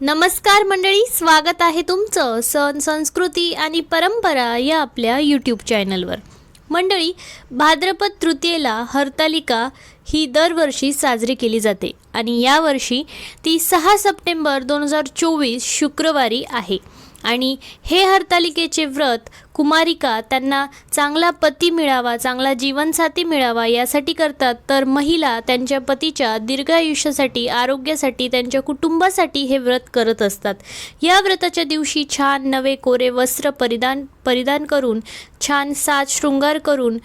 नमस्कार मंडळी स्वागत आहे तुमचं सण संस्कृती आणि परंपरा या आपल्या यूट्यूब चॅनलवर मंडळी भाद्रपद तृतीयेला हरतालिका ही दरवर्षी साजरी केली जाते आणि यावर्षी ती सहा सप्टेंबर दोन हजार चोवीस शुक्रवारी आहे. आणि हे हरतालिकेचे व्रत कुमारिका त्यांना चांगला पती मिळावा चांगला जीवनसाथी मिळावा यासाठी करतात. तर महिला त्यांच्या पतीच्या दीर्घायुष्यासाठी आरोग्यासाठी त्यांच्या कुटुंबासाठी हे व्रत करत असतात. या व्रताच्या दिवशी छान नवे कोरे वस्त्र परिधान परिधान करून छान साज शृंगार करून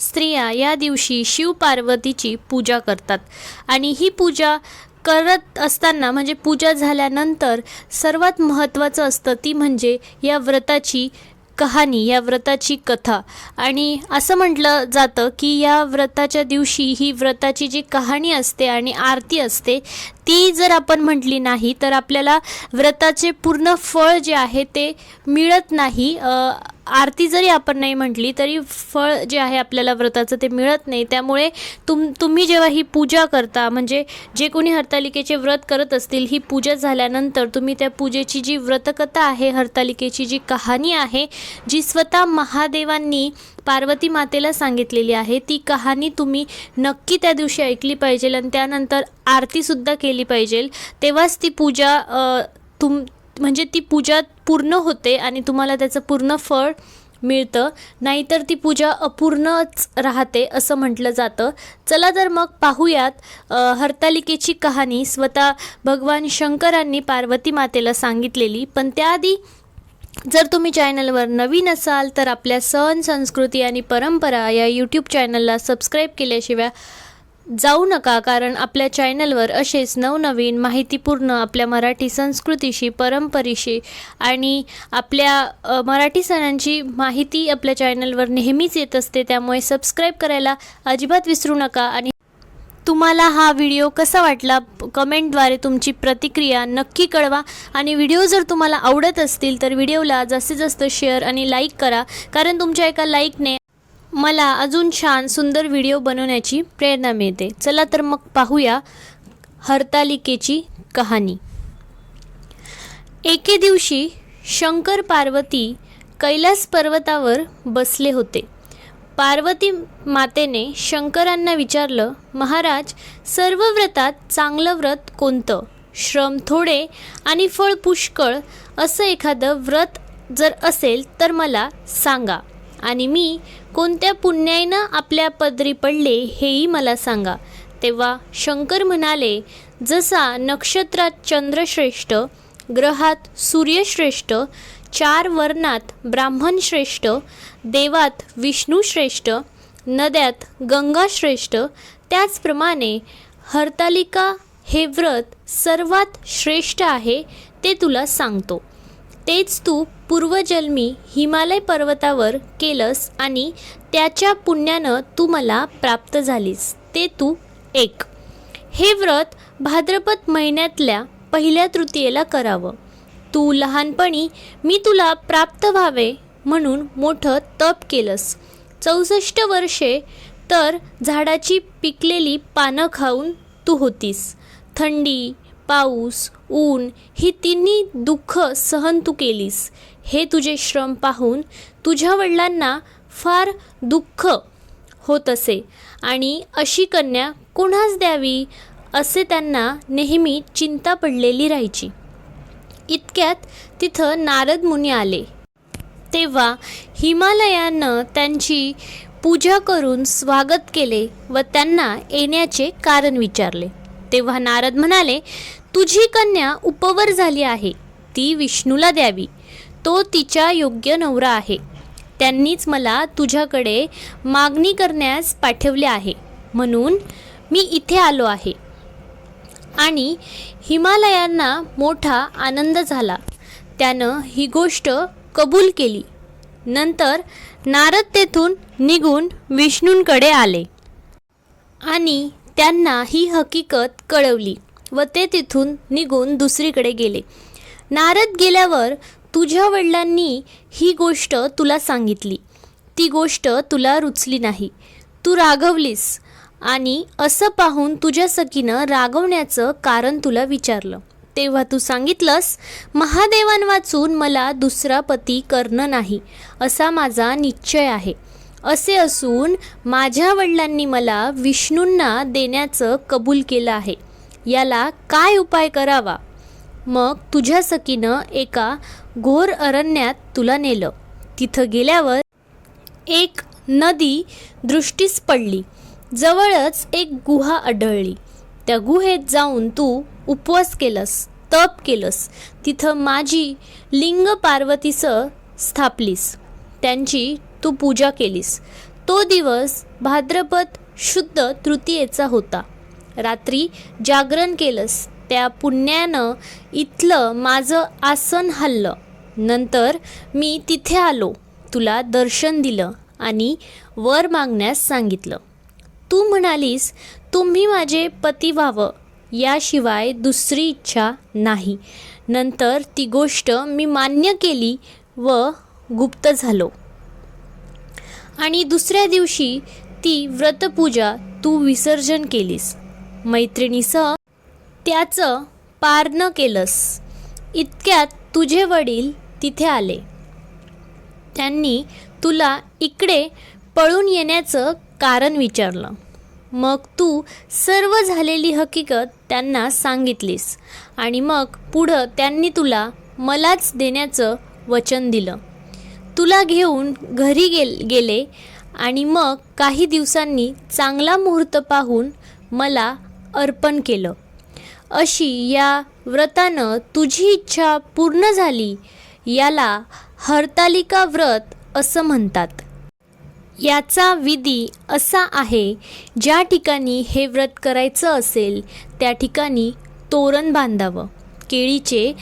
स्त्रिया या दिवशी शिवपार्वतीची पूजा करतात. आणि ही पूजा करत असताना म्हणजे पूजा झाल्यानंतर सर्वात महत्त्वाचं असतं ती म्हणजे या व्रताची कहाणी या व्रताची कथा. आणि असं म्हटलं जातं की या व्रताच्या दिवशी ही व्रताची जी कहाणी असते आणि आरती असते ती जर आपण म्हटली नाही तर आपल्याला व्रताचे पूर्ण फळ जे आहे ते मिळत नाही. आरती जरी आपण नाही म्हटली तरी फळ जे आहे आपल्याला व्रताचं ते मिळत नाही. त्यामुळे तुम तुम्ही जेव्हा ही पूजा करता म्हणजे जे कोणी हरतालिकेचे व्रत करत असतील ही पूजा झाल्यानंतर तुम्ही त्या पूजेची जी व्रतकथा आहे हरतालिकेची जी कहाणी आहे जी स्वतः महादेवांनी पार्वती मातेला सांगितलेली आहे ती कहाणी तुम्ही नक्की त्या दिवशी ऐकली पाहिजे आणि त्यानंतर आरतीसुद्धा केली पाहिजे तेव्हाच ती पूजा तुम म्हणजे ती पूजा पूर्ण होते आणि तुम्हाला त्याचं पूर्ण फळ मिळतं. नाहीतर ती पूजा अपूर्णच राहते असं म्हटलं जातं. चला तर मग पाहूयात हरतालिकेची कहाणी स्वतः भगवान शंकरांनी पार्वती मातेला सांगितलेली. पण त्याआधी जर तुम्ही चॅनलवर नवीन असाल तर आपल्या सण संस्कृती आणि परंपरा या यूट्यूब चॅनलला सबस्क्राईब केल्याशिवाय जाऊ नका कारण आपल्या चॅनलवर असेच नवनवीन माहितीपूर्ण आपल्या मराठी संस्कृतीशी परंपरेशी आणि आपल्या मराठी सणांची माहिती आपल्या चॅनलवर नेहमीच येत असते. त्यामुळे सबस्क्राईब करायला अजिबात विसरू नका आणि तुम्हाला हा व्हिडिओ कसा वाटला कमेंटद्वारे तुमची प्रतिक्रिया नक्की कळवा आणि व्हिडिओ जर तुम्हाला आवडत असतील तर व्हिडिओला जास्तीत जास्त शेअर आणि लाईक करा कारण तुमच्या एका लाईकने मला अजून छान सुंदर व्हिडिओ बनवण्याची प्रेरणा मिळते. चला तर मग पाहूया हरतालिकेची कहाणी. एके दिवशी शंकर पार्वती कैलास पर्वतावर बसले होते. पार्वती मातेने शंकरांना विचारलं महाराज सर्व व्रतात चांगलं व्रत कोणतं? श्रम थोडे आणि फळ पुष्कळ असं एखादं व्रत जर असेल तर मला सांगा. आणि मी कोणत्या पुण्याईनं आपल्या पदरी पडले हेही मला सांगा. तेव्हा शंकर म्हणाले जसा नक्षत्रात चंद्रश्रेष्ठ ग्रहात सूर्यश्रेष्ठ चार वर्णात ब्राह्मण श्रेष्ठ देवात विष्णू श्रेष्ठ नद्यात गंगा श्रेष्ठ त्याचप्रमाणे हरतालिका हे व्रत सर्वात श्रेष्ठ आहे ते तुला सांगतो. तेच तू पूर्वजन्मी हिमालय पर्वतावर केलंस आणि त्याच्या पुण्यानं तू मला प्राप्त झालीस. ते तू एक. हे व्रत भाद्रपद महिन्यातल्या पहिल्या तृतीयेला करावं. तू लहानपणी मी तुला प्राप्त व्हावे म्हणून मोठं तप केलंस. चौसष्ट वर्षे तर झाडाची पिकलेली पानं खाऊन तू होतीस. थंडी पाऊस ऊन ही तिन्ही दुःख सहन तू केलीस. हे तुझे श्रम पाहून तुझ्या वडिलांना फार दुःख होत असे. आणि अशी कन्या कोणास द्यावी असे त्यांना नेहमी चिंता पडलेली राहायची. इतक्यात तिथं नारद मुनी आले. तेव्हा हिमालयानं त्यांची पूजा करून स्वागत केले व त्यांना येण्याचे कारण विचारले. तेव्हा नारद म्हणाले तुझी कन्या उपवर झाली आहे. ती विष्णूला द्यावी. तो तिच्या योग्य नवरा आहे. त्यांनीच मला तुझ्याकडे मागणी करण्यास पाठवले आहे. म्हणून मी इथे आलो आहे. आणि हिमालयांना मोठा आनंद झाला. त्यानं ही गोष्ट कबूल केली. नंतर नारद तेथून निघून विष्णूंकडे आले. आणि त्यांना ही हकीकत कळवली. व ते तिथून निघून दुसरीकडे गेले. नारद गेल्यावर तुझ्या वडिलांनी ही गोष्ट तुला सांगितली. ती गोष्ट तुला रुचली नाही. तू रागवलीस आणि असं पाहून तुझ्या सखीनं रागवण्याचं कारण तुला विचारलं. तेव्हा तू सांगितलंस महादेवान वाचून मला दुसरा पती करणं नाही असा माझा निश्चय आहे. असे असून माझ्या वडिलांनी मला विष्णूंना देण्याचं कबूल केलं आहे. याला काय उपाय करावा? मग तुझ्या सखीनं एका घोर अरण्यात तुला नेलं. तिथं गेल्यावर एक नदी दृष्टीस पडली. जवळच एक गुहा आढळली. त्या गुहेत जाऊन तू उपवास केलंस तप केलंस. तिथं माझी लिंग पार्वतीसह स्थापलीस. त्यांची तू पूजा केलीस. तो दिवस भाद्रपद शुद्ध तृतीयेचा होता. रात्री जागरण केलंस त्या पुण्यानं इथलं माझं आसन हल्लं. नंतर मी तिथे आलो तुला दर्शन दिलं आणि वर मागण्यास सांगितलं. तू म्हणालीस तुम्ही माझे पती व्हावं याशिवाय दुसरी इच्छा नाही. नंतर ती गोष्ट मी मान्य केली व गुप्त झालो. आणि दुसऱ्या दिवशी ती व्रतपूजा तू विसर्जन केलीस. मैत्रिणीसह त्याचं पारणं केलंस. इतक्यात तुझे वडील तिथे आले. त्यांनी तुला इकडे पळून येण्याचं कारण विचारलं. मग तू सर्व झालेली हकीकत त्यांना सांगितलीस आणि मग पुढं त्यांनी तुला मलाच देण्याचं वचन दिलं. तुला घेऊन घरी गेल गेले आणि मग काही दिवसांनी चांगला मुहूर्त पाहून मला अर्पण केलं. अशी या व्रतानं तुझी इच्छा पूर्ण झाली याला हरतालिका व्रत असं म्हणतात. याचा विधी असा आहे ज्या ठिकाणी हे व्रत करायचं असेल त्या ठिकाणी तोरण बांधावं. केळीचे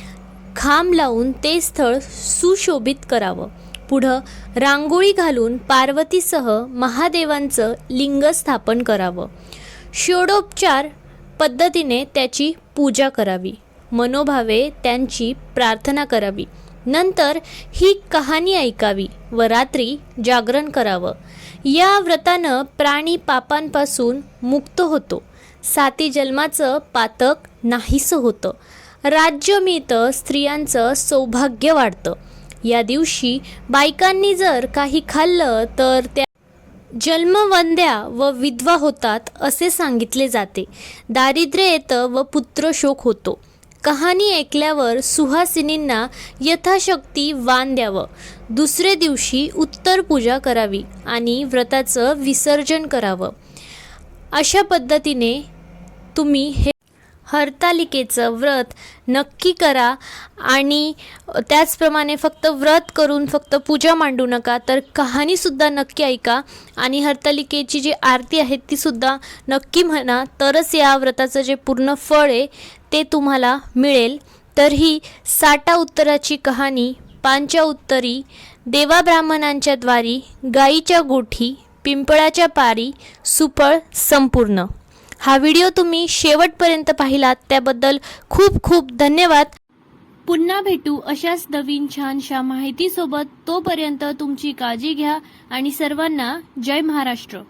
खांब लावून ते स्थळ सुशोभित करावं. पुढं रांगोळी घालून पार्वतीसह महादेवांचं लिंग स्थापन करावं. षोडोपचार पद्धतीने त्याची पूजा करावी. मनोभावे त्यांची प्रार्थना करावी. नंतर ही कहाणी ऐकावी व रात्री जागरण करावं. या व्रतानं प्राणी पापांपासून मुक्त होतो. साती जन्माचं पातक नाहीसं होतं. राज्य मिळतं स्त्रियांचं सौभाग्य वाढतं. या दिवशी बायकांनी जर काही खाल्लं तर त्या जन्मवंद्या व विधवा होतात असे सांगितले जाते. दारिद्र्य येतं व पुत्रशोक होतो. कहाणी ऐकल्यावर सुहासिनींना यथाशक्ती वान द्यावं. दुसरे दिवशी उत्तर पूजा करावी आणि व्रताचं विसर्जन करावं. अशा पद्धतीने तुम्ही हे हरतालिकेचं व्रत नक्की करा. आणि त्याचप्रमाणे फक्त व्रत करून फक्त पूजा मांडू नका तर कहाणीसुद्धा नक्की ऐका. आणि हरतालिकेची जी आरती आहे तीसुद्धा नक्की म्हणा तरच या व्रताचं जे पूर्ण फळ आहे ते तुम्हाला मिळेल. तर ही साठा उत्तराची कहाणी पांच्या उत्तरी देवा ब्राह्मणांच्या द्वारी गाईच्या गोठी पिंपळाच्या पारी सुपळ संपूर्ण. हा व्हिडिओ तुम्ही शेवटपर्यंत पाहिलात त्याबद्दल खूप खूप धन्यवाद. पुन्हा भेटू अशाच नवीन छानशा माहितीसोबत तोपर्यंत तुमची काळजी घ्या आणि सर्वांना जय महाराष्ट्र.